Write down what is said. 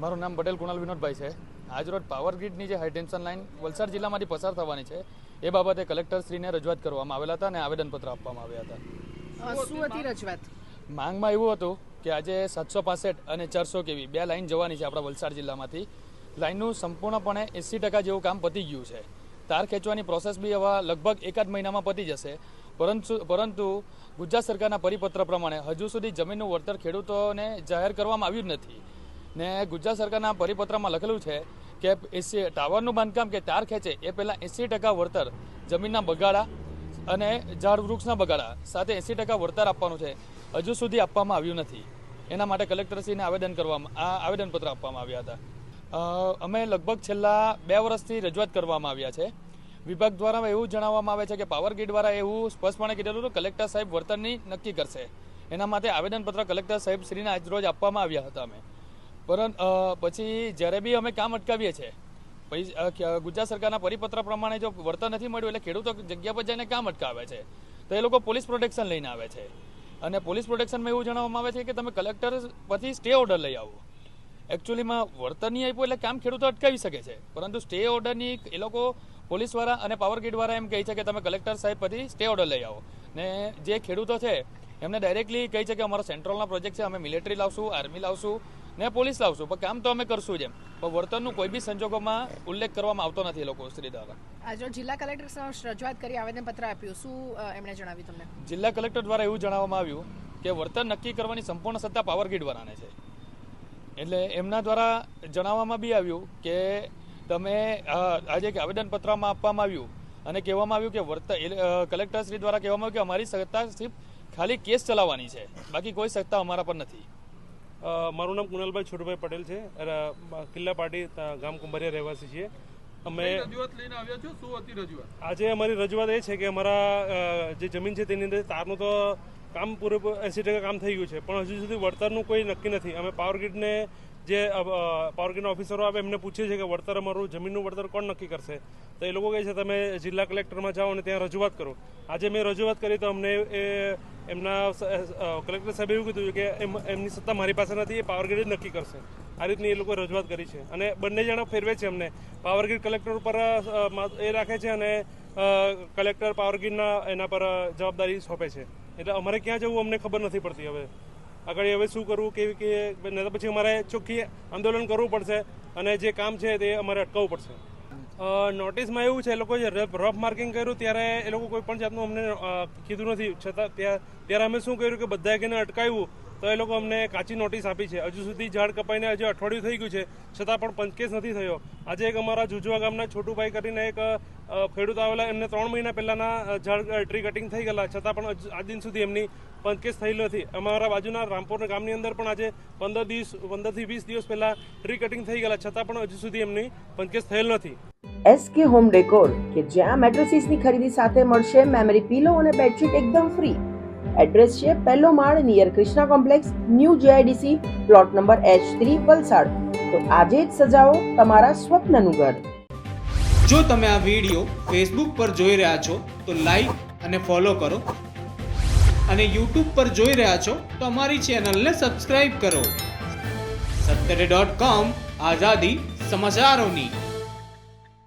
મારું નામ પટેલ કુણાલ વિનોદભાઈ છે. આજરોજ પાવર ગ્રીડની જે હાઈટેન્શન લાઇન વલસાડ જિલ્લામાંથી પસાર થવાની છે એ બાબતે કલેક્ટરશ્રીને રજૂઆત કરવામાં આવેલા હતા અને આવેદનપત્ર આપવામાં આવ્યા હતા. શું હતી રજૂઆત? માંગમાં એવું હતું કે આજે સાતસો પાસઠ અને ચારસો કેવી બે લાઇન જવાની છે આપણા વલસાડ જિલ્લામાંથી. લાઇનનું સંપૂર્ણપણે એંસી ટકા જેવું કામ પતી ગયું છે. તાર ખેંચવાની પ્રોસેસ બી હવે લગભગ એકાદ મહિનામાં પતી જશે. પરંતુ પરંતુ ગુજરાત સરકારના પરિપત્ર પ્રમાણે હજુ સુધી જમીનનું વળતર ખેડૂતોને જાહેર કરવામાં આવ્યું જ નથી. ને ગુજરાત સરકારના પરિપત્રમાં લખેલું છે કે એસી ટાવરનું બાંધકામ કે તાર ખેંચે એ પહેલાં એંસી ટકા વળતર જમીનના બગાડા અને ઝાડ વૃક્ષના બગાડા સાથે એંસી ટકા વળતર આપવાનું છે. હજુ સુધી આપવામાં આવ્યું નથી. એના માટે કલેક્ટરશ્રીને આવેદન કરવામાં આ આવેદનપત્ર આપવામાં આવ્યા હતા. અમે લગભગ છેલ્લા બે વર્ષથી રજૂઆત કરવામાં આવ્યા છે. વિભાગ દ્વારા એવું જણાવવામાં આવે છે કે પાવર ગ્રીડ દ્વારા એવું સ્પષ્ટપણે કીધેલું હતું કલેક્ટર સાહેબ વળતરની નક્કી કરશે. એના માટે આવેદનપત્ર કલેક્ટર સાહેબ શ્રીને આજરોજ આપવામાં આવ્યા હતા અમે. પરંતુ પછી જ્યારે બી અમે કામ અટકાવીએ છીએ, પછી ગુજરાત સરકારના પરિપત્ર પ્રમાણે જો વળતર નથી મળ્યું એટલે ખેડૂતો જગ્યા પર જઈને કામ અટકાવે છે. તો એ લોકો પોલીસ પ્રોટેક્શન લઈને આવે છે. અને પોલીસ પ્રોટેક્શનમાં એવું જણાવવામાં આવે છે કે તમે કલેક્ટર પરથી સ્ટે ઓર્ડર લઈ આવો. એકચ્યુઅલીમાં વળતર નહીં આપ્યું એટલે કામ ખેડૂતો અટકાવી શકે છે. પરંતુ સ્ટે ઓર્ડરની એ લોકો પોલીસવાળા અને પાવર ગ્રીડવાળા એમ કહે છે કે તમે કલેક્ટર સાહેબ પરથી સ્ટે ઓર્ડર લઈ આવો. ને જે ખેડૂતો છે, એમને ડાયરેક્ટલી કહે છે કે અમારો સેન્ટ્રલના પ્રોજેક્ટ છે, અમે મિલિટરી લાવશું, આર્મી લાવશું. ને પોલીસ લાવશું. પણ કામ તો અમે કરશું જ એમ. પણ વર્તનનું કોઈ બી સંજોગોમાં ઉલ્લેખ કરવામાં આવતો નથી એ લોકો શ્રી દ્વારા આજે જિલ્લા કલેક્ટર સમક્ષ રજૂઆત કરી આવેદનપત્ર આપ્યું શું એમણે જણાવ્યું તમને? જિલ્લા કલેક્ટર દ્વારા એવું જણાવવામાં આવ્યું કે વર્તન નક્કી કરવાની સંપૂર્ણ સત્તા પાવર ગ્રીડ વાળાને છે. એટલે એમના દ્વારા જણાવવામાં બી આવ્યું કે તમે આજે એક આવેદનપત્રમાં આપવામાં આવ્યું અને કહેવામાં આવ્યું કે વર્તન કલેક્ટર શ્રી દ્વારા કહેવામાં આવ્યું કે અમારી સત્તા ખાલી કેસ ચલાવવાની છે. બાકી કોઈ સત્તા અમારા પર નથી. મારું નામ કુનાલભાઈ છોટુભાઈ પટેલ છે. કિલ્લા પાટી ગામ કુંભારિયા રહેવાસી છીએ. અમે લઈને આવ્યા છો? રજૂઆત? આજે અમારી રજૂઆત એ છે કે અમારા જે જમીન છે તેની અંદર તારનું તો કામ પૂરેપૂરું એંસી ટકા કામ થઈ ગયું છે. પણ હજુ સુધી વળતરનું કોઈ નક્કી નથી. અમે પાવર ગ્રીડને જે અ, અ, પાવર ગ્રીડના ઓફિસરો આવે એમને પૂછીએ છીએ કે વળતર અમારું જમીનનું વળતર કોણ નક્કી કરશે? તો એ લોકો કહે છે તમે જિલ્લા કલેક્ટરમાં જાઓ અને ત્યાં રજૂઆત કરો. આજે મેં રજૂઆત કરી તો અમને એ એમના કલેક્ટર સાહેબે એવું કીધું કે એમ એમની સત્તા મારી પાસે નથી એ પાવરગ્રીડ જ નક્કી કરશે. આ રીતની એ લોકો રજૂઆત કરી છે. અને બંને જણા ફેરવે છે અમને. પાવરગ્રીડ કલેક્ટર ઉપર એ રાખે છે અને કલેક્ટર પાવરગ્રીડના એના પર જવાબદારી સોંપે છે. એટલે અમારે ક્યાં જવું અમને ખબર નથી પડતી હવે. આગળ હવે શું કરવું, કેવી કે નહીં તો પછી અમારે ચોખ્ખી આંદોલન કરવું પડશે અને જે કામ છે તે અમારે અટકાવવું પડશે. નોટિસમાં એવું છે, એ લોકો રફ માર્કિંગ કર્યું ત્યારે એ લોકો કોઈ પણ જાતનું અમને કીધું નથી. છતાં ત્યાં, ત્યારે અમે શું કર્યું કે બધાએ કહીને અટકાવ્યું તો એ લોકો અમને કાચી નોટિસ આપી છે. હજુ સુધી ઝાડ કપાઈને હજુ અઠવાડિયું થઈ ગયું છે. છતાં પણ પંચકેસ નથી થયો. આજે એક અમારા જુજવા ગામના છોટુભાઈ કરીને એક ખેડૂત આવેલા. એમને ત્રણ મહિના પહેલાના ઝાડ ટ્રી કટિંગ થઈ ગયેલા. છતાં પણ આજ દિન સુધી એમની પંચકેસ થયેલી નથી. અમારા બાજુના રામપુર ગામની અંદર પણ આજે પંદર દિવસ પંદરથી વીસ દિવસ પહેલા ટ્રી કટિંગ થઈ ગયેલા. છતાં પણ હજુ સુધી એમની પંચકેસ થયેલ નથી. એસકે હોમ ડેકોર કે જ્યાં મેટ્રોસિસની ખરીદી સાથે મળશે મેમરી પીલો અને બેડશીટ એકદમ ફ્રી એડ્રેસ છે પહેલો માળ near Krishna complex new GIDC plot number H three Valsad. તો આજે જ સજાવો તમારા સ્વપ્નનું ઘર. જો તમે આ વીડિયો ફેસબુક પર જોઈ રહ્યા છો, તો લાઈક અને ફોલો કરો. અને યુટ્યુબ પર જોઈ રહ્યા છો, તો અમારી ચેનલને સબસ્ક્રાઇબ કરો. સત્તરે ડોટ કોમ આઝાદી સમાચારોની.